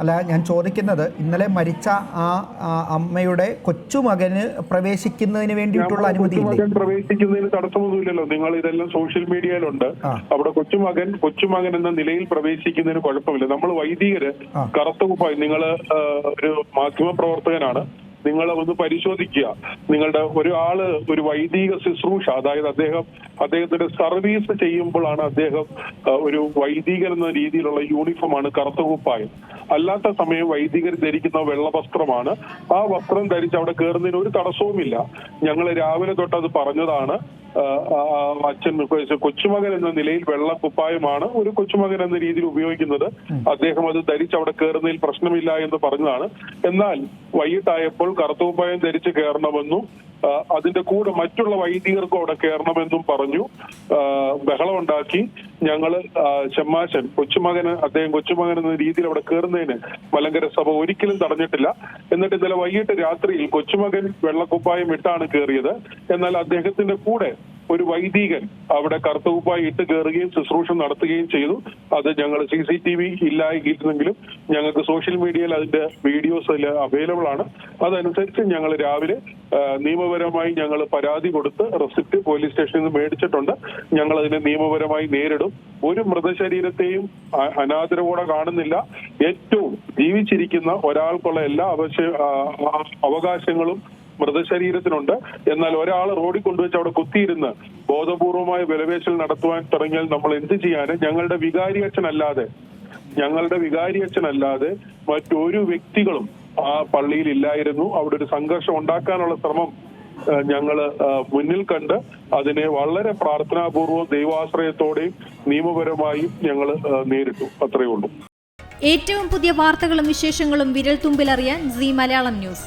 അല്ല ഞാൻ ചോദിക്കുന്നത് ഇന്നലെ മരിച്ച ആ അമ്മയുടെ കൊച്ചുമകന് പ്രവേശിക്കുന്നതിന് വേണ്ടിയിട്ടുള്ള അനുമതി പ്രവേശിക്കുന്നതിന് തടസ്സമൊന്നുമില്ലല്ലോ. നിങ്ങൾ ഇതെല്ലാം സോഷ്യൽ മീഡിയയിലുണ്ട്. അവിടെ കൊച്ചുമകൻ കൊച്ചുമകൻ എന്ന നിലയിൽ പ്രവേശിക്കുന്നതിന് കുഴപ്പമില്ല. നമ്മൾ വൈദികര്. കറുത്ത കുപ്പായി നിങ്ങൾ ഒരു മാധ്യമ പ്രവർത്തകനാണ് നിങ്ങൾ ഒന്ന് പരിശോധിക്കുക. നിങ്ങളുടെ ഒരാൾ ഒരു വൈദിക ശുശ്രൂഷ അതായത് അദ്ദേഹം അദ്ദേഹത്തിന്റെ സർവീസ് ചെയ്യുമ്പോഴാണ് അദ്ദേഹം ഒരു വൈദികൻ എന്ന രീതിയിലുള്ള യൂണിഫോമാണ് കറുത്ത കുപ്പായം. അല്ലാത്ത സമയം വൈദികർ ധരിക്കുന്ന വെള്ള വസ്ത്രമാണ് ആ വസ്ത്രം ധരിച്ച് അവിടെ കയറുന്നതിന് ഒരു തടസ്സവുമില്ല. ഞങ്ങൾ രാവിലെ തൊട്ട് അത് പറഞ്ഞതാണ് അച്ഛൻ കൊച്ചുമകൻ എന്ന നിലയിൽ വെള്ള കുപ്പായമാണ് ഒരു കൊച്ചുമകൻ എന്ന രീതിയിൽ ഉപയോഗിക്കുന്നത്. അദ്ദേഹം അത് ധരിച്ച് അവിടെ കയറുന്നതിൽ പ്രശ്നമില്ല എന്ന് പറഞ്ഞതാണ്. എന്നാൽ വൈകിട്ടായപ്പോൾ കറുത്ത കുപ്പായം ധരിച്ച് കയറണമെന്നും അതിന്റെ കൂടെ മറ്റുള്ള വൈദികർക്കും അവിടെ കയറണമെന്നും പറഞ്ഞു. ബഹളം ഉണ്ടാക്കി. ഞങ്ങൾ ചെമ്മാശൻ കൊച്ചുമകന് അദ്ദേഹം കൊച്ചുമകൻ എന്ന രീതിയിൽ അവിടെ കയറുന്നതിന് മലങ്കര സഭ ഒരിക്കലും തടഞ്ഞിട്ടില്ല. എന്നിട്ട് ഇന്നലെ വൈകിട്ട് രാത്രിയിൽ കൊച്ചുമകൻ വെള്ളക്കുപ്പായം ഇട്ടാണ് കയറിയത് എന്നാൽ അദ്ദേഹത്തിന്റെ കൂടെ ഒരു വൈദികൻ അവിടെ കറുത്തകുപ്പായി ഇട്ട് കയറുകയും ശുശ്രൂഷ നടത്തുകയും ചെയ്തു. അത് ഞങ്ങൾ സി സി ടി വി ഇല്ലായിരുന്നെങ്കിലും ഞങ്ങൾക്ക് സോഷ്യൽ മീഡിയയിൽ അതിന്റെ വീഡിയോസ് അവൈലബിൾ ആണ്. അതനുസരിച്ച് ഞങ്ങൾ രാവിലെ നിയമപരമായി ഞങ്ങൾ പരാതി കൊടുത്ത് റെസിപ്റ്റ് പോലീസ് സ്റ്റേഷനിൽ നിന്ന് മേടിച്ചിട്ടുണ്ട്. ഞങ്ങൾ അതിനെ നിയമപരമായി നേരിടും. ഒരു മൃതശരീരത്തെയും അനാദരവോടെ കാണുന്നില്ല. ഏറ്റവും ജീവിച്ചിരിക്കുന്ന ഒരാൾക്കുള്ള എല്ലാ അവകാശങ്ങളും മൃതശരീരത്തിനുണ്ട്. എന്നാൽ ഒരാൾ റോഡിൽ കൊണ്ടുവച്ച് അവിടെ കുത്തിയിരുന്ന് ബോധപൂർവമായ വിലവേശൽ നടത്തുവാൻ തുടങ്ങിയാൽ നമ്മൾ എന്ത് ചെയ്യാനും? ഞങ്ങളുടെ വികാരി അച്ഛനല്ലാതെ ഞങ്ങളുടെ വികാരി അച്ഛനല്ലാതെ മറ്റൊരു വ്യക്തികളും ആ പള്ളിയിൽ ഇല്ലായിരുന്നു. അവിടെ ഒരു സംഘർഷം ഉണ്ടാക്കാനുള്ള ശ്രമം ഞങ്ങൾ മുന്നിൽ കണ്ട് അതിനെ വളരെ പ്രാർത്ഥനാപൂർവം ദൈവാശ്രയത്തോടെയും നിയമപരമായും ഞങ്ങൾ നേരിട്ടു. അത്രയേ ഉള്ളൂ. ഏറ്റവും പുതിയ വാർത്തകളും വിശേഷങ്ങളും വിരൽ തുമ്പിലറിയാൻ സി മലയാളം ന്യൂസ്.